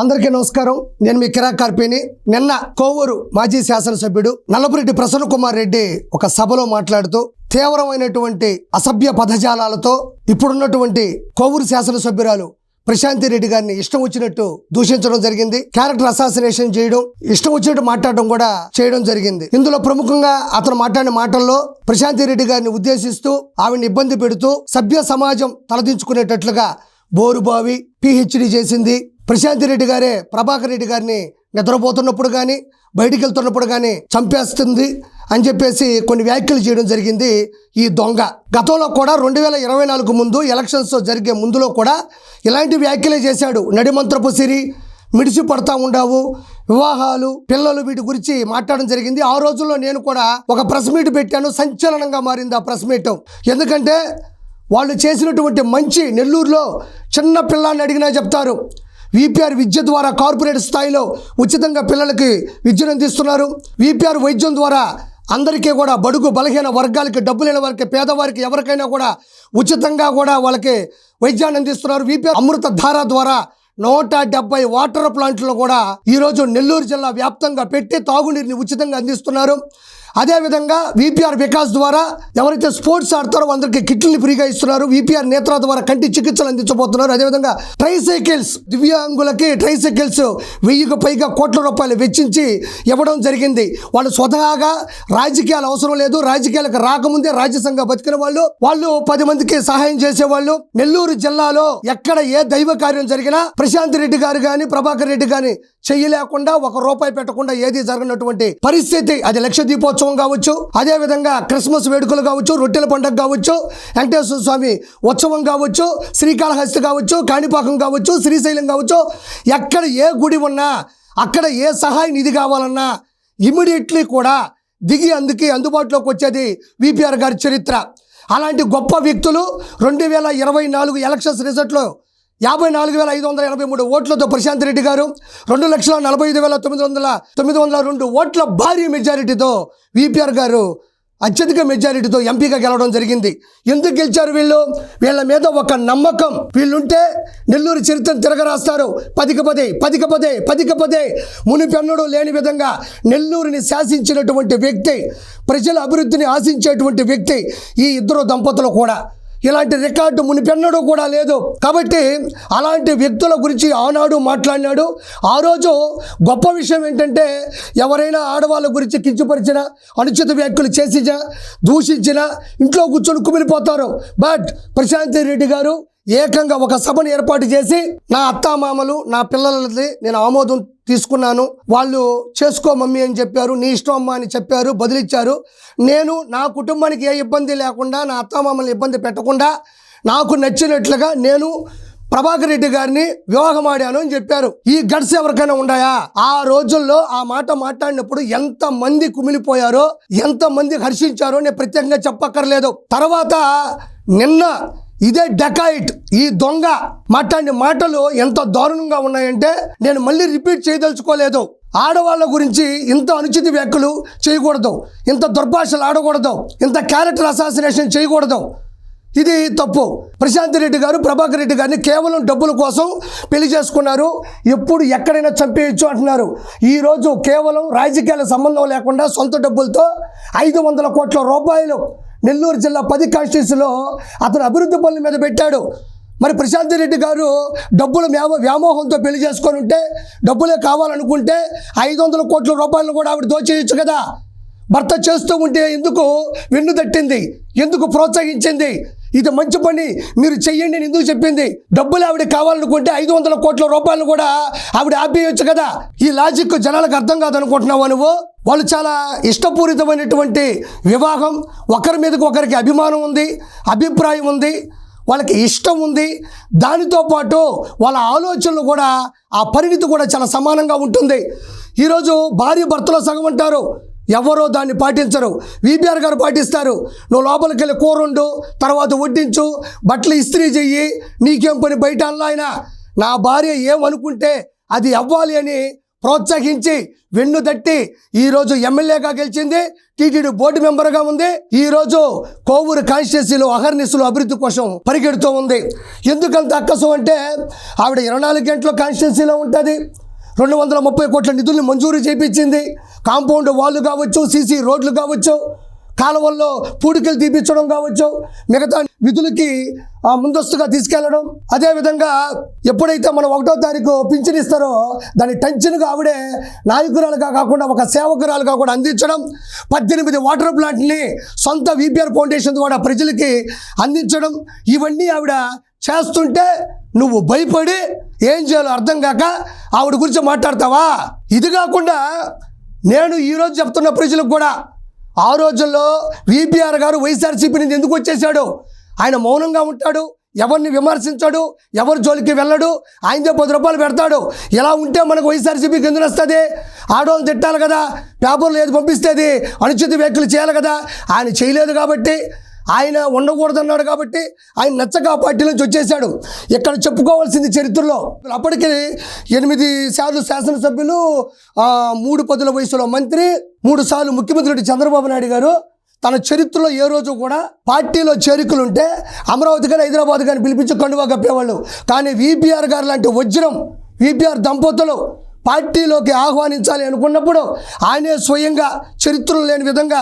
అందరికీ నమస్కారం. నేను మీ కిరా కార్పేని. నిన్న కోవూరు మాజీ శాసనసభ్యుడు నల్లపురెడ్డి ప్రసన్న కుమార్ రెడ్డి ఒక సభలో మాట్లాడుతూ తీవ్రమైనటువంటి అసభ్య పదజాలాలతో ఇప్పుడున్నటువంటి కోవూరు శాసనసభ్యురాలు ప్రశాంతి రెడ్డి గారిని ఇష్టం వచ్చినట్టు దూషించడం జరిగింది. క్యారెక్టర్ అసాసినేషన్ చేయడం ఇష్టం వచ్చినట్టు మాట్లాడడం కూడా చేయడం జరిగింది. ఇందులో ప్రముఖంగా అతను మాట్లాడిన మాటల్లో ప్రశాంతి రెడ్డి గారిని ఉద్దేశిస్తూ ఆవిడని ఇబ్బంది పెడుతూ సభ్య సమాజం తలదించుకునేటట్లుగా బోరుబావి పిహెచ్డి చేసింది. ప్రశాంతి రెడ్డి గారే ప్రభాకర్ రెడ్డి గారిని నిద్రపోతున్నప్పుడు కానీ బయటికి వెళ్తున్నప్పుడు కానీ చంపేస్తుంది అని చెప్పేసి కొన్ని వ్యాఖ్యలు చేయడం జరిగింది ఈ దొంగ. గతంలో కూడా రెండు వేల ఇరవై నాలుగు ముందు ఎలక్షన్స్ జరిగే ముందులో కూడా ఇలాంటి వ్యాఖ్యలే చేశాడు. నడిమంత్రపు సిరి మిడిసి పడతా ఉండావు వివాహాలు పిల్లలు వీటి గురించి మాట్లాడడం జరిగింది. ఆ రోజుల్లో నేను కూడా ఒక ప్రెస్ మీట్ పెట్టాను. సంచలనంగా మారింది ఆ ప్రెస్ మీట్. ఎందుకంటే వాళ్ళు చేసినటువంటి మంచి నెల్లూరులో చిన్న పిల్లాన్ని అడిగినా చెప్తారు. విపిఆర్ విద్య ద్వారా కార్పొరేట్ స్థాయిలో ఉచితంగా పిల్లలకి విద్యను అందిస్తున్నారు. విపిఆర్ వైద్యం ద్వారా అందరికీ కూడా బడుగు బలహీన వర్గాలకి డబ్బు లేని వారికి పేదవారికి ఎవరికైనా కూడా ఉచితంగా కూడా వాళ్ళకి వైద్యాన్ని అందిస్తున్నారు. విపిఆర్ అమృత ధార ద్వారా నూట డెబ్బై వాటర్ ప్లాంట్లు కూడా ఈరోజు నెల్లూరు జిల్లా వ్యాప్తంగా పెట్టి తాగునీరుని ఉచితంగా అందిస్తున్నారు. అదేవిధంగా విపిఆర్ వికాస్ ద్వారా ఎవరైతే స్పోర్ట్స్ ఆడతారో అందరికి కిట్లని ఫ్రీగా ఇస్తున్నారు. విపిఆర్ నేత్ర ద్వారా కంటి చికిత్సలు అందించబోతున్నారు. అదేవిధంగా ట్రైసైకిల్స్ దివ్యాంగులకి ట్రైసైకిల్స్ వెయ్యికి పైగా కోట్ల రూపాయలు వెచ్చించి ఇవ్వడం జరిగింది. వాళ్ళు స్వతహాగా రాజకీయాలు అవసరం లేదు. రాజకీయాలకు రాకముందే రాజ్యసంగా బతికిన వాళ్ళు వాళ్ళు పది మందికి సహాయం చేసేవాళ్ళు. నెల్లూరు జిల్లాలో ఎక్కడ ఏ దైవ కార్యం జరిగినా ప్రశాంత్ రెడ్డి గారు కానీ ప్రభాకర్ రెడ్డి కానీ చెయ్యలేకుండా ఒక రూపాయి పెట్టకుండా ఏది జరగనటువంటి పరిస్థితి అది లక్ష దీపోత్సవం కావచ్చు అదే విధంగా క్రిస్మస్ వేడుకలు కావచ్చు రొట్టెల పండుగ కావచ్చు వెంకటేశ్వర స్వామి ఉత్సవం కావచ్చు శ్రీకాళహస్తి కావచ్చు కాణిపాకం కావచ్చు శ్రీశైలం కావచ్చు ఎక్కడ ఏ గుడి ఉన్నా అక్కడ ఏ సహాయ నిధి కావాలన్నా ఇమీడియట్లీ కూడా దిగి అందుకే అందుబాటులోకి వచ్చేది విపిఆర్ గారి చరిత్ర. అలాంటి గొప్ప వ్యక్తులు రెండు వేల ఇరవై నాలుగు ఎలక్షన్స్ రిజల్ట్లో యాభై నాలుగు వేల ఐదు వందల ఎనభై మూడు ఓట్లతో ప్రశాంత్ రెడ్డి గారు రెండు లక్షల నలభై ఐదు వేల తొమ్మిది వందల తొమ్మిది వందల రెండు ఓట్ల భారీ మెజారిటీతో విపిఆర్ గారు అత్యధిక మెజారిటీతో ఎంపీగా గెలవడం జరిగింది. ఎందుకు గెలిచారు వీళ్ళు? వీళ్ళ మీద ఒక నమ్మకం. వీళ్ళుంటే నెల్లూరు చరిత్రను తిరగరాస్తారు. పదికి పదే పదికి పదే పదికి పదే మునిపెన్నడూ లేని విధంగా నెల్లూరుని శాసించినటువంటి వ్యక్తి ప్రజల అభివృద్ధిని ఆశించేటువంటి వ్యక్తి ఈ ఇద్దరు దంపతులు కూడా. ఇలాంటి రికార్డు మునిపెన్నడూ కూడా లేదు. కాబట్టి అలాంటి వ్యక్తుల గురించి ఆనాడు మాట్లాడినాడు. ఆ రోజు గొప్ప విషయం ఏంటంటే ఎవరైనా ఆడవాళ్ళ గురించి కించపరిచిన అనుచిత వ్యాఖ్యలు చేసిన దూషించిన ఇంట్లో కూర్చొని కుమిలిపోతారు. బట్ ప్రశాంతి రెడ్డి గారు ఏకంగా ఒక సభను ఏర్పాటు చేసి నా అత్తామామలు నా పిల్లలది నేను ఆమోదం తీసుకున్నాను. వాళ్ళు చేసుకో మమ్మీ అని చెప్పారు నీ ఇష్టం అమ్మ అని చెప్పారు బదిలిచ్చారు. నేను నా కుటుంబానికి ఏ ఇబ్బంది లేకుండా నా అత్తామామల్ని ఇబ్బంది పెట్టకుండా నాకు నచ్చినట్లుగా నేను ప్రభాకర్ రెడ్డి గారిని వివాహం ఆడాను అని చెప్పారు. ఈ గడ్స్ ఎవరికైనా ఉన్నాయా ఆ రోజుల్లో ఆ మాట మాట్లాడినప్పుడు ఎంత మంది కుమిలిపోయారో ఎంత మంది హర్షించారో నేను ప్రత్యేకంగా చెప్పక్కర్లేదు. తర్వాత నిన్న ఇదే డెకాయిట్. ఈ దొంగ మాట్లాడిన మాటలు ఎంత దారుణంగా ఉన్నాయంటే నేను మళ్ళీ రిపీట్ చేయదలుచుకోలేదు. ఆడవాళ్ళ గురించి ఇంత అనుచిత వ్యాఖ్యలు చేయకూడదు. ఇంత దుర్భాషలు ఆడకూడదు. ఇంత క్యారెక్టర్ అసాసినేషన్ చేయకూడదు. ఇది తప్పు. ప్రశాంత్ రెడ్డి గారు ప్రభాకర్ రెడ్డి గారిని కేవలం డబ్బుల కోసం పెళ్ళి చేసుకున్నారు. ఎప్పుడు ఎక్కడైనా చంపేయచ్చు అంటున్నారు. ఈరోజు కేవలం రాజకీయాల సంబంధం లేకుండా సొంత డబ్బులతో ఐదు వందల కోట్ల రూపాయలు నెల్లూరు జిల్లా పది కాన్స్టిట్యూన్సీలో అతను అభివృద్ధి పనుల మీద పెట్టాడు. మరి ప్రశాంత్ రెడ్డి గారు డబ్బులు వ్యామో వ్యామోహంతో పెళ్ళి చేసుకొని ఉంటే డబ్బులే కావాలనుకుంటే ఐదు వందల కోట్ల రూపాయలను కూడా ఆవిడ దోచేయచ్చు కదా. భర్త చేస్తూ ఉంటే ఎందుకు వెన్ను తట్టింది? ఎందుకు ప్రోత్సహించింది? ఇది మంచి పని మీరు చెయ్యండి అని ఎందుకు చెప్పింది? డబ్బులు ఆవిడ కావాలనుకుంటే ఐదు వందల కోట్ల రూపాయలు కూడా ఆవిడ ఆపేయచ్చు కదా. ఈ లాజిక్ జనాలకు అర్థం కాదనుకుంటున్నావు నువ్వు? వాళ్ళు చాలా ఇష్టపూరితమైనటువంటి వివాహం. ఒకరి మీదకి ఒకరికి అభిమానం ఉంది అభిప్రాయం ఉంది వాళ్ళకి ఇష్టం ఉంది. దానితో పాటు వాళ్ళ ఆలోచనలు కూడా ఆ పరిణితి కూడా చాలా సమానంగా ఉంటుంది. ఈరోజు భార్య భర్తలో సగం అంటారు. ఎవరో దాన్ని పాటించరు. విపిఆర్ గారు పాటిస్తారు. నువ్వు లోపలికి వెళ్ళి కూర వండు తర్వాత వడ్డించు బట్టలు ఇస్త్రీ చెయ్యి నీకేం పని బయట అల్లా నా భార్య ఏమనుకుంటే అది అవ్వాలి అని ప్రోత్సహించి వెన్ను తట్టి ఈరోజు ఎమ్మెల్యేగా గెలిచింది. టీటీడీ బోర్డు మెంబర్గా ఉంది. ఈరోజు కోవూరు కాన్స్టిట్యూన్సీలో అహర్నిసులు అభివృద్ధి కోసం పరిగెడుతూ ఉంది. ఎందుకంత అక్కసం అంటే ఆవిడ ఇరవై నాలుగు గంటలు కాన్స్టిట్యున్సీలో ఉంటుంది. రెండు వందల ముప్పై కోట్ల నిధుల్ని మంజూరు చేయించింది కాంపౌండ్ వాళ్ళు కావచ్చు సీసీ రోడ్లు కావచ్చు. కాలువల్లో పూడికలు తీపించడం కావచ్చు మిగతా విధులకి ముందస్తుగా తీసుకెళ్ళడం. అదేవిధంగా ఎప్పుడైతే మనం ఒకటో తారీఖు పింఛన్ ఇస్తారో దాని టెన్షన్గా ఆవిడే నాయకురాలుగా కాకుండా ఒక సేవకురాలుగా కూడా అందించడం పద్దెనిమిది వాటర్ ప్లాంట్ని సొంత విపిఆర్ ఫౌండేషన్ ద్వారా ప్రజలకి అందించడం ఇవన్నీ ఆవిడ చేస్తుంటే నువ్వు భయపడి ఏం చేయాలో అర్థం కాక ఆవిడ గురించి మాట్లాడతావా? ఇది కాకుండా నేను ఈరోజు చెప్తున్న ప్రజలకు కూడా ఆ రోజుల్లో విపిఆర్ గారు వైఎస్ఆర్సీపీ నుంచి ఎందుకు వచ్చేసాడు ఆయన మౌనంగా ఉంటాడు ఎవరిని విమర్శించాడు ఎవరి జోలికి వెళ్ళడు ఆయనతో పది రూపాయలు పెడతాడు. ఇలా ఉంటే మనకు వైఎస్ఆర్సీపీకి ఎందుకు వస్తుంది? ఆడవాళ్ళు తిట్టాలి కదా పేపర్లు ఏది పంపిస్తేది? అనుచిత వ్యాఖ్యలు చేయాలి కదా. ఆయన చేయలేదు కాబట్టి ఆయన ఉండకూడదన్నాడు కాబట్టి ఆయన నచ్చక ఆ పార్టీ నుంచి వచ్చేసాడు ఇక్కడ చెప్పుకోవాల్సింది చరిత్రలో. అప్పటికి ఎనిమిది సార్లు శాసనసభ్యులు మూడు పదుల వయసులో మంత్రి మూడు సార్లు ముఖ్యమంత్రి చంద్రబాబు నాయుడు గారు. తన చరిత్రలో ఏ రోజు కూడా పార్టీలో చేరికలు ఉంటే అమరావతి కానీ హైదరాబాద్ కానీ పిలిపించి కండువా కప్పేవాళ్ళు. కానీ విపిఆర్ గారు లాంటి వజ్రం విపిఆర్ దంపతులు పార్టీలోకి ఆహ్వానించాలి అనుకున్నప్పుడు ఆయనే స్వయంగా చరిత్రలు లేని విధంగా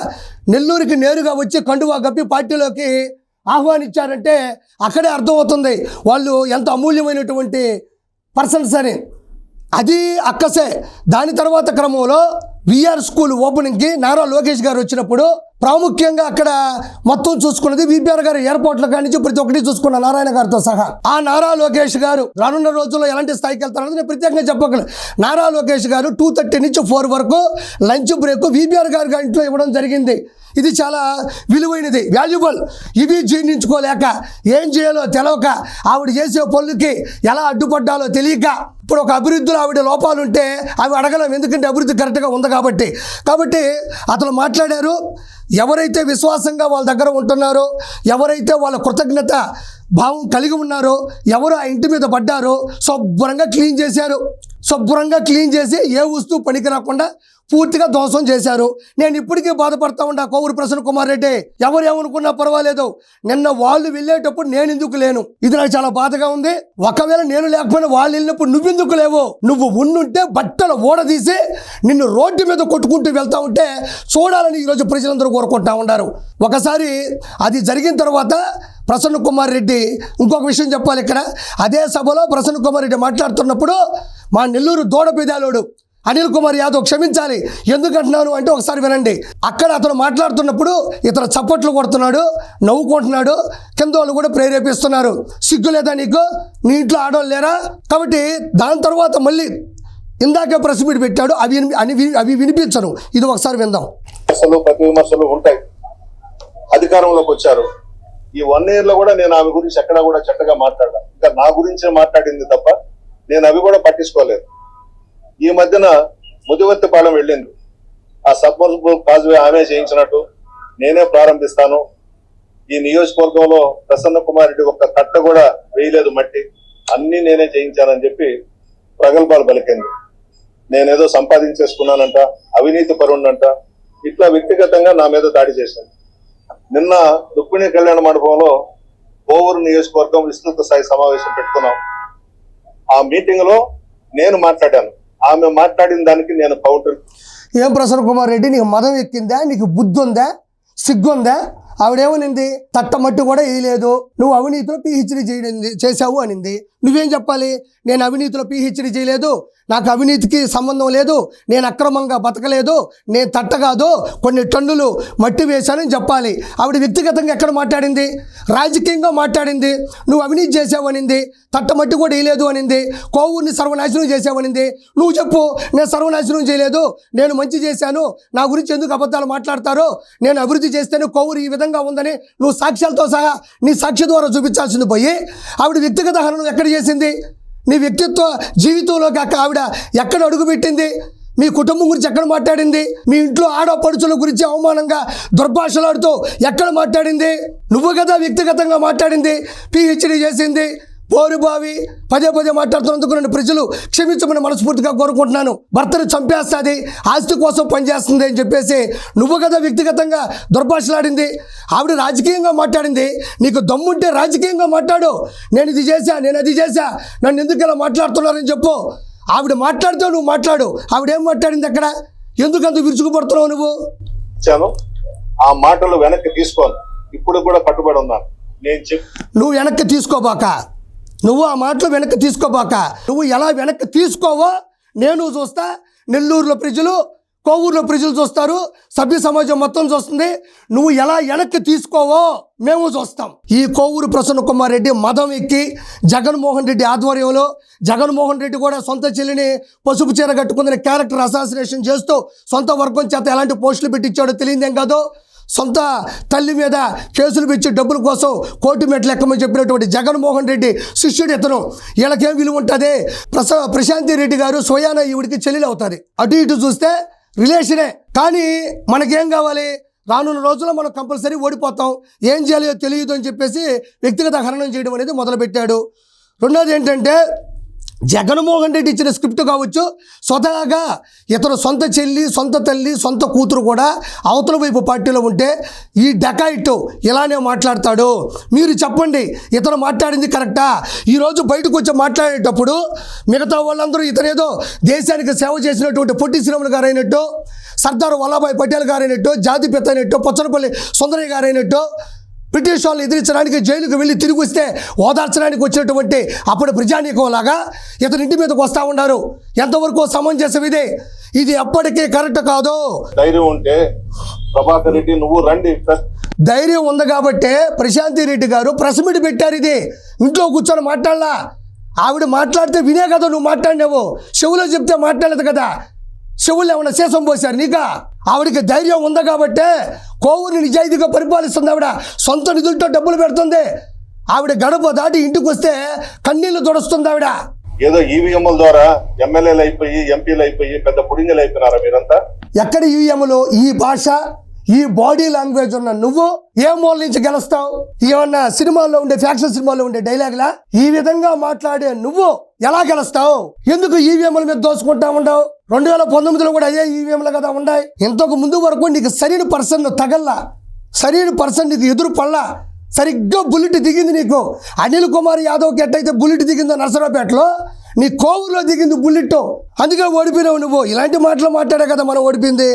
నెల్లూరుకి నేరుగా వచ్చి కండువా కప్పి పార్టీలోకి ఆహ్వానించారంటే అక్కడే అర్థమవుతుంది. వాళ్ళు ఎంత అమూల్యమైనటువంటి పర్సన్స్ అని. అది అక్కసే. దాని తర్వాత క్రమంలో విఆర్ స్కూల్ ఓపెనింగ్కి నారా లోకేష్ గారు వచ్చినప్పుడు ప్రాముఖ్యంగా అక్కడ మొత్తం చూసుకున్నది విపిఆర్ గారు ఎయిర్పోర్ట్ల కాడి నుంచి ప్రతి ఒక్కటి చూసుకున్న నారాయణ గారితో సహా. ఆ నారా లోకేష్ గారు రానున్న రోజుల్లో ఎలాంటి స్థాయికి వెళ్తారన్నది నేను ప్రత్యేకంగా చెప్పగలను నారా లోకేష్ గారు టూ థర్టీ నుంచి ఫోర్ వరకు లంచ్ బ్రేక్ విపిఆర్ గారి ఇంట్లో ఇవ్వడం జరిగింది. ఇది చాలా విలువైనది వాల్యుబుల్ ఇవి జీర్ణించుకోలేక ఏం చేయాలో తెలవక ఆవిడ చేసే పనులకి ఎలా అడ్డుపడ్డాలో తెలియక ఇప్పుడు ఒక అభివృద్ధిలో ఆవిడ లోపాలు ఉంటే అవి అడగలేం ఎందుకంటే అభివృద్ధి కరెక్ట్గా ఉంది కాబట్టి. కాబట్టి అతను మాట్లాడారు ఎవరైతే విశ్వాసంగా వాళ్ళ దగ్గర ఉంటున్నారో ఎవరైతే వాళ్ళ కృతజ్ఞత భావం కలిగి ఉన్నారో ఎవరు ఆ ఇంటి మీద పడ్డారో శుభ్రంగా క్లీన్ చేశారు. శుభ్రంగా క్లీన్ చేసి ఏ వస్తువు పనికి రాకుండా పూర్తిగా ధ్వంసం చేశారు. నేను ఇప్పటికీ బాధపడతా ఉండా కోవూరు ప్రసన్న కుమార్ రెడ్డి. ఎవరు ఏమనుకున్నా పర్వాలేదు. నిన్న వాళ్ళు వెళ్ళేటప్పుడు నేను ఎందుకు లేను? ఇది నాకు చాలా బాధగా ఉంది. ఒకవేళ నేను లేకపోయినా వాళ్ళు వెళ్ళినప్పుడు నువ్వెందుకు లేవు? నువ్వు ఉండుంటే బట్టలు ఊడదీసి నిన్ను రోడ్డు మీద కొట్టుకుంటూ వెళ్తా ఉంటే చూడాలని ఈరోజు ప్రజలందరూ కోరుకుంటా ఉన్నారు. ఒకసారి అది జరిగిన తర్వాత ప్రసన్న కుమార్ రెడ్డి ఇంకొక విషయం చెప్పాలి ఇక్కడ. అదే సభలో ప్రసన్న కుమార్ రెడ్డి మాట్లాడుతున్నప్పుడు మా నెల్లూరు దూడ పెదాలోడు అనిల్ కుమార్ యాదవ్ క్షమించాలి. ఎందుకంటున్నాను అంటే ఒకసారి వినండి. అక్కడ అతను మాట్లాడుతున్నప్పుడు ఇతను చప్పట్లు కొడుతున్నాడు నవ్వుకుంటున్నాడు కింద వాళ్ళు కూడా ప్రేరేపిస్తున్నారు. సిగ్గు లేదా నీకు? నీ ఇంట్లో ఆడవాళ్ళు లేరా? కాబట్టి దాని తర్వాత మళ్ళీ ఇందాకే ప్రెస్ మీట్ పెట్టాడు అవి అని అవి వినిపించను. ఇది ఒకసారి విందాం. అసలు ప్రతి విమర్శలు ఉంటాయి. అధికారంలోకి వచ్చారు. ఈ వన్ ఇయర్లో కూడా నేను ఆమె గురించి ఎక్కడా కూడా చెట్టగా మాట్లాడా ఇంకా నా గురించే మాట్లాడింది తప్ప నేను అవి కూడా పట్టించుకోలేదు. ఈ మధ్యన ముదివర్తిపాలెం వెళ్ళింది ఆ సబ్మర్సిబుల్ కాజ్వే ఆమె చేయించినట్టు నేనే ప్రారంభిస్తాను. ఈ నియోజకవర్గంలో ప్రసన్న కుమార్ రెడ్డి ఒక్క కట్ట కూడా వేయలేదు మట్టి. అన్ని నేనే చేయించానని చెప్పి ప్రగల్భాలు పలికింది. నేనేదో సంపాదించేసుకున్నానంట అవినీతి పరుణ్ణంట ఇట్లా వ్యక్తిగతంగా నా మీద దాడి చేశాను. నిన్న రుక్మిణి కళ్యాణ మండపంలో కోవూరు నియోజకవర్గం విస్తృత స్థాయి సమావేశం పెట్టుకున్నాం. ఆ మీటింగ్లో నేను మాట్లాడాను. ఆమె మాట్లాడిన దానికి నేను కౌంటర్ ఏం ప్రసన్న కుమార్ రెడ్డి నీకు మదం ఎక్కిందా? నీకు బుద్ధి ఉందా సిగ్గుందా? ఆవిడేమనింది? తట్టమట్టు కూడా వేయలేదు నువ్వు అవినీతిలో పిహెచ్డి చేయడం చేశావు అనింది. నువ్వేం చెప్పాలి? నేను అవినీతిలో పిహెచ్డి చేయలేదు. నాకు అవినీతికి సంబంధం లేదు నేను అక్రమంగా బతకలేదు నేను తట్ట కాదు కొన్ని టన్నులు మట్టి వేశానని చెప్పాలి. ఆవిడ వ్యక్తిగతంగా ఎక్కడ మాట్లాడింది? రాజకీయంగా మాట్లాడింది. నువ్వు అవినీతి చేసావనింది తట్ట మట్టి కూడా వేయలేదు అనింది. కోవూరిని సర్వనాశనం చేసావనింది నువ్వు చెప్పు నేను సర్వనాశనం చేయలేదు నేను మంచి చేశాను నా గురించి ఎందుకు అబద్ధాలు మాట్లాడతారో నేను అభివృద్ధి చేస్తేనే కోవూరు ఈ విధంగా ఉందని నువ్వు సాక్ష్యాలతో సహా నీ సాక్షి ద్వారా చూపించాల్సింది పోయి ఆవిడ వ్యక్తిగత హరణం ఎక్కడ చేసింది? నీ వ్యక్తిత్వ జీవితంలోకి అక్క ఆవిడ ఎక్కడ అడుగుపెట్టింది మీ కుటుంబం గురించి ఎక్కడ మాట్లాడింది? మీ ఇంట్లో ఆడపడుచుల గురించి అవమానంగా దుర్భాషలాడుతూ ఎక్కడ మాట్లాడింది? నువ్వు కదా వ్యక్తిగతంగా మాట్లాడింది పిహెచ్డి చేసింది. పోరు బావి పదే పదే మాట్లాడుతున్నందుకు నన్ను ప్రజలు క్షమించమని మనస్ఫూర్తిగా కోరుకుంటున్నాను. భర్తను చంపేస్తుంది ఆస్తి కోసం పనిచేస్తుంది అని చెప్పేసి నువ్వు కదా వ్యక్తిగతంగా దుర్భాషలాడింది ఆవిడ రాజకీయంగా మాట్లాడింది నీకు దమ్ముంటే రాజకీయంగా మాట్లాడు. నేను ఇది చేశా నేను అది చేశా నన్ను ఎందుకు ఇలా మాట్లాడుతున్నారని చెప్పు. ఆవిడ మాట్లాడితే నువ్వు మాట్లాడు. ఆవిడ ఏం మాట్లాడింది అక్కడ? ఎందుకు అంత విరుచుకుపడుతున్నావు నువ్వు? ఆ మాటలు వెనక్కి తీసుకోను ఇప్పుడు కూడా కట్టుబడి ఉన్నాను. నేను నువ్వు వెనక్కి తీసుకోబాక. నువ్వు ఆ మాటలు వెనక్కి తీసుకోబాక. నువ్వు ఎలా వెనక్కి తీసుకోవో నేను చూస్తా. నెల్లూరులో ప్రజలు కోవూరులో ప్రజలు చూస్తారు. సభ్య సమాజం మొత్తం చూస్తుంది. నువ్వు ఎలా వెనక్కి తీసుకోవో మేము చూస్తాం. ఈ కోవూరు ప్రసన్న కుమార్ రెడ్డి మదం ఎక్కి జగన్మోహన్ రెడ్డి ఆధ్వర్యంలో జగన్మోహన్ రెడ్డి కూడా సొంత చెల్లిని పసుపు చీర కట్టుకుందని క్యారెక్టర్ అసాసినేషన్ చేస్తూ సొంత వర్గం చేత ఎలాంటి పోస్టులు పెట్టించాడో తెలియదేం కాదు. సొంత తల్లి మీద కేసులు పెంచి డబ్బుల కోసం కోర్టు మెట్లు ఎక్కమని చెప్పినటువంటి జగన్మోహన్ రెడ్డి శిష్యుడు ఇతను. వీళ్ళకేం విలువ ఉంటుంది? ప్రస ప్రశాంతి రెడ్డి గారు స్వయాన ఈవిడికి చెల్లెలు అవుతుంది అటు ఇటు చూస్తే రిలేషనే. కానీ మనకేం కావాలి? రానున్న రోజుల్లో మనం కంపల్సరీ ఓడిపోతాం. ఏం చేయాలో తెలియదు అని చెప్పేసి వ్యక్తిగత హరణం చేయడం అనేది మొదలుపెట్టాడు. రెండోది ఏంటంటే జగన్మోహన్ రెడ్డి ఇచ్చిన స్క్రిప్ట్ కావచ్చు. స్వతహాగా ఇతను సొంత చెల్లి సొంత తల్లి సొంత కూతురు కూడా అవతల వైపు పార్టీలో ఉంటే ఈ డకాయిట్ ఇలానే మాట్లాడతాడు. మీరు చెప్పండి ఇతను మాట్లాడింది కరెక్టా? ఈరోజు బయటకు వచ్చి మాట్లాడేటప్పుడు మిగతా వాళ్ళందరూ ఇతనేదో దేశానికి సేవ చేసినటువంటి పొట్టి శ్రీరాములు గారైనట్టు సర్దార్ వల్లభాయ్ పటేల్ గారు అయినట్టు జాతిపిత అయినట్టు పొచ్చనపల్లి సుందరయ్య గారు అయినట్టు బ్రిటిష్ వాళ్ళు ఎదిరించడానికి జైలుకు వెళ్ళి తిరిగి వస్తే ఓదార్చడానికి వచ్చినటువంటి అప్పుడు ప్రజానీకం లాగా ఇతని ఇంటి మీదకి వస్తూ ఉన్నారు. ఎంతవరకు సమంజసం ఇదే? ఇది ఎప్పటికీ కరెక్ట్ కాదు. ధైర్యం ఉంటే ప్రభాకర్ రెడ్డి నువ్వు రండి. ధైర్యం ఉంది కాబట్టే ప్రశాంతి రెడ్డి గారు ప్రెస్ మీట్ పెట్టారు ఇది. ఇంట్లో కూర్చొని మాట్లాడలా. ఆవిడ మాట్లాడితే వినే కదా నువ్వు మాట్లాడినావు. చెవులో చెప్తే మాట్లాడలేదు కదా. చెవులు ఏమన్నా శేషం పోశారు నీకా? ఆవిడకి ధైర్యం ఉంది కాబట్టే కోవూరిని నిజాయితీగా పరిపాలిస్తుంది ఆవిడ. సొంత నిధులతో డబ్బులు పెడుతుంది. ఆవిడ గడప దాటి ఇంటికి వస్తే కన్నీళ్ళు తుడుస్తుంది ఆవిడ. ఏదో ఈవీఎంల ద్వారా ఎమ్మెల్యేలు అయిపోయి ఎంపీలు అయిపోయి పెద్ద పుడింజలు అయిపోయినారా మీరంతా? ఎక్కడ ఈఎంలో ఈ భాష ఈ బాడీ లాంగ్వేజ్ ఉన్న నువ్వు ఏ మూల నుంచి గెలుస్తావు? ఏమన్నా సినిమాల్లో ఉండే ఫ్యాక్షన్ సినిమాల్లో ఉండే డైలాగ్లా? ఈ విధంగా మాట్లాడే నువ్వు ఎలా గెలుస్తావు? ఎందుకు ఈవీఎంల మీద దోసుకుంటా ఉండవు? రెండు వేల పంతొమ్మిదిలో కూడా అదే ఈవీఎంలు కదా ఉన్నాయి. ఇంతకు ముందు వరకు నీకు సరైన పర్సన్ తగల్లా. సరైన పర్సన్ నీకు ఎదురు పడలా. సరిగ్గా బుల్లెట్ దిగింది నీకు. అనిల్ కుమార్ యాదవ్కి ఎట్టయితే బుల్లెట్ దిగిందో నరసరావుపేటలో నీ కోవూరులో దిగింది బుల్లెట్. అందుకే ఓడిపోయినావు నువ్వు. ఇలాంటి మాటలు మాట్లాడే కదా మనం ఓడిపోయింది.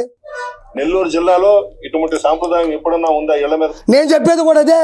నెల్లూరు జిల్లాలో ఇటువంటి సాంప్రదాయం ఎప్పుడన్నా ఉందా? ఇళ్ళ మీద నేను చెప్పేది కూడా అదే.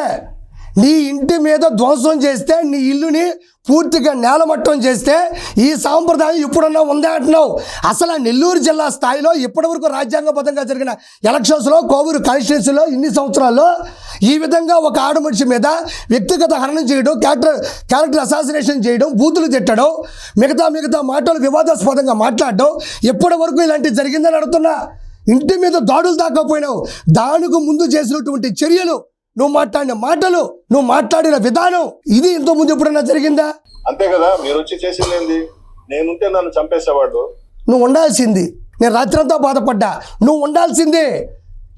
నీ ఇంటి మీద ధ్వంసం చేస్తే నీ ఇల్లుని పూర్తిగా నేలమట్టం చేస్తే ఈ సాంప్రదాయం ఇప్పుడన్నా ఉందా అంటున్నావు? అసలు నెల్లూరు జిల్లా స్థాయిలో ఇప్పటివరకు రాజ్యాంగబద్ధంగా జరిగిన ఎలక్షన్స్లో కోవూరు కాన్స్టిట్యున్సీలో ఇన్ని సంవత్సరాల్లో ఈ విధంగా ఒక ఆడమనిషి మీద వ్యక్తిగత హరణం చేయడం క్యారెక్టర్ క్యారెక్టర్ అసాసినేషన్ చేయడం బూతులు తిట్టడం మిగతా మిగతా మాటలు వివాదాస్పదంగా మాట్లాడడం ఇప్పటి వరకు ఇలాంటివి జరిగిందని అడుగుతున్నా. ఇంటి మీద దాడులు దాకపోయినావు. దానికి ముందు చేసినటువంటి చర్యలు నువ్వు మాట్లాడిన మాటలు నువ్వు మాట్లాడిన విధానం ఇది ఇంతకు ముందు ఎప్పుడైనా జరిగిందా? అంతే కదా మీరు వచ్చి చేసింది ఏంది? నేనుంటే నన్ను చంపేసేవాడు నువ్వు ఉండాల్సింది. నేను రాత్రంతా బాధపడ్డా. నువ్వు ఉండాల్సిందే.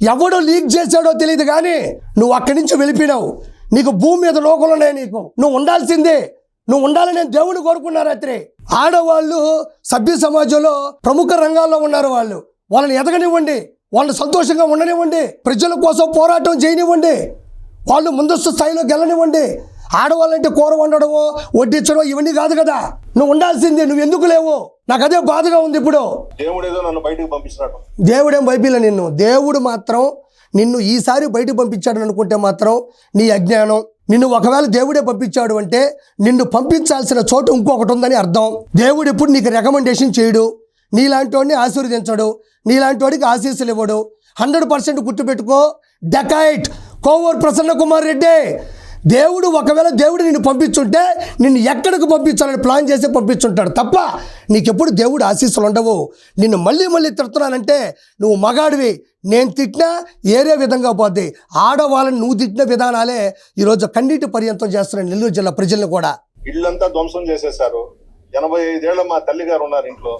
ఎవడు లీక్ చేశాడో తెలియదు కానీ నువ్వు అక్కడి నుంచి వెళ్ళిపోయినావు. నీకు భూమి మీద లోకలు ఉన్నాయి నీకు. నువ్వు ఉండాల్సిందే. నువ్వు ఉండాలని నేను దేవుని కోరుకున్నా రాత్రి. ఆడవాళ్ళు సభ్య సమాజంలో ప్రముఖ రంగాల్లో ఉన్నారు వాళ్ళు. వాళ్ళని ఎదగనివ్వండి. వాళ్ళని సంతోషంగా ఉండనివ్వండి. ప్రజల కోసం పోరాటం చేయనివ్వండి. వాళ్ళు ముందస్తు స్థాయిలో గెలనివ్వండి. ఆడవాళ్ళంటే కూర వండడమో వడ్డించడం ఇవన్నీ కాదు కదా. నువ్వు ఉండాల్సిందే నువ్వు ఎందుకు లేవు? నాకు అదే బాధగా ఉంది ఇప్పుడు. నన్ను బయటకు దేవుడేం బైబిల్ నిన్ను? దేవుడు మాత్రం నిన్ను ఈసారి బయటకు పంపించాడు అనుకుంటే మాత్రం నీ అజ్ఞానం నిన్ను ఒకవేళ దేవుడే పంపించాడు అంటే నిన్ను పంపించాల్సిన చోటు ఇంకొకటి ఉందని అర్థం. దేవుడు ఇప్పుడు నీకు రికమెండేషన్ చేయడు. నీలాంటి వాడిని ఆశీర్వదించడు. నీలాంటి వాడికి ఆశీస్సులు ఇవ్వడు. హండ్రెడ్ పర్సెంట్ గుర్తుపెట్టుకో డెకాయిట్ కోవూరు ప్రసన్న కుమార్ రెడ్డి దేవుడు ఒకవేళ దేవుడు నిన్ను పంపించుంటే నిన్ను ఎక్కడికి పంపించాలని ప్లాన్ చేసి పంపించుంటాడు. తప్ప నీకెప్పుడు దేవుడు ఆశీస్సులు ఉండవు. నిన్ను మళ్ళీ మళ్ళీ తిడుతున్నానంటే నువ్వు మగాడివి. నేను తిట్టినా ఏరే విధంగా పోద్ది. ఆడవాళ్ళని నువ్వు తిట్టిన విధానాలే ఈరోజు కన్నీటి పర్యంతం చేస్తున్నాయి నెల్లూరు జిల్లా ప్రజలను కూడా. ఇల్లంతా ధ్వంసం చేసేశారు. ఎనభై ఐదేళ్ళ మా తల్లి గారు ఉన్నారు ఇంట్లో.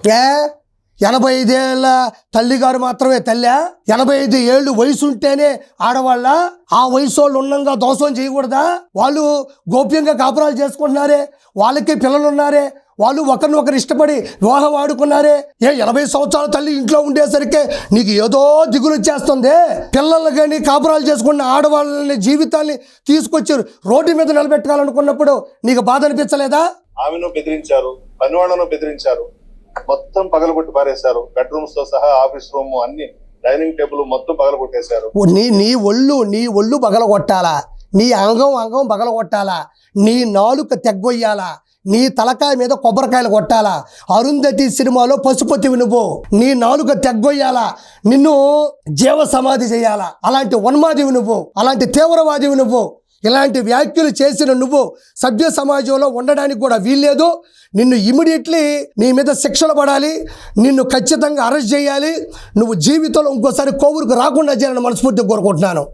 ఎనభై ఎనభై ఐదేళ్ళ తల్లిగారు మాత్రమే తల్లా? ఎనభై ఐదు ఏళ్ళు వయసు ఉంటేనే ఆడవాళ్ళ? ఆ వయసు వాళ్ళు ఉన్నంగా దోషం చేయకూడదా? వాళ్ళు గోప్యంగా కాపురాలు చేసుకుంటున్నారే? వాళ్ళకి పిల్లలు ఉన్నారే వాళ్ళు ఒకరిని ఒకరు ఇష్టపడి వివాహం ఆడుకున్నారే? ఏ ఎనభై సంవత్సరాల తల్లి ఇంట్లో ఉండేసరికి నీకు ఏదో దిగులు వచ్చేస్తుంది. పిల్లలు కానీ కాపురాలు చేసుకున్న ఆడవాళ్ళని జీవితాన్ని తీసుకొచ్చారు రోడ్డు మీద నిలబెట్టాలనుకున్నప్పుడు నీకు బాధ అనిపించలేదా? ఆమెను బెదిరించారు పనివాళ్ళను బెదిరించారు. మొత్తం పగలగొట్టి పారేశారు. బెడ్రూమ్స్తో సహా ఆఫీస్ రూమ్ అన్ని డైనింగ్ టేబుల్ మొత్తం పగలగొట్టేశారు. ఓ నీ నీ ఒళ్ళు నీ ఒళ్ళు పగలగొట్టాలా? నీ అంగం అంగం పగలగొట్టాలా? నీ నాలుక తెగ్గొయ్యాలా? నీ తలకాయ మీద కొబ్బరికాయలు కొట్టాలా? అరుంధతి సినిమాలో పశుపతివి నువ్వు. నీ నాలుక తెగ్గొయ్యాలా? నిన్ను జీవ సమాధి చేయాలా? అలాంటి ఉన్మాదివి నువ్వు. అలాంటి తీవ్రవాదివి నువ్వు. ఇలాంటి వ్యాఖ్యలు చేసిన నువ్వు సభ్య సమాజంలో ఉండడానికి కూడా వీల్లేదు. నిన్ను ఇమీడియట్లీ నీ మీద శిక్షలు పడాలి. నిన్ను ఖచ్చితంగా అరెస్ట్ చేయాలి. నువ్వు జీవితంలో ఇంకోసారి కోవూరుకు రాకుండా చేయాలని మనస్ఫూర్తిగా కోరుకుంటున్నాను.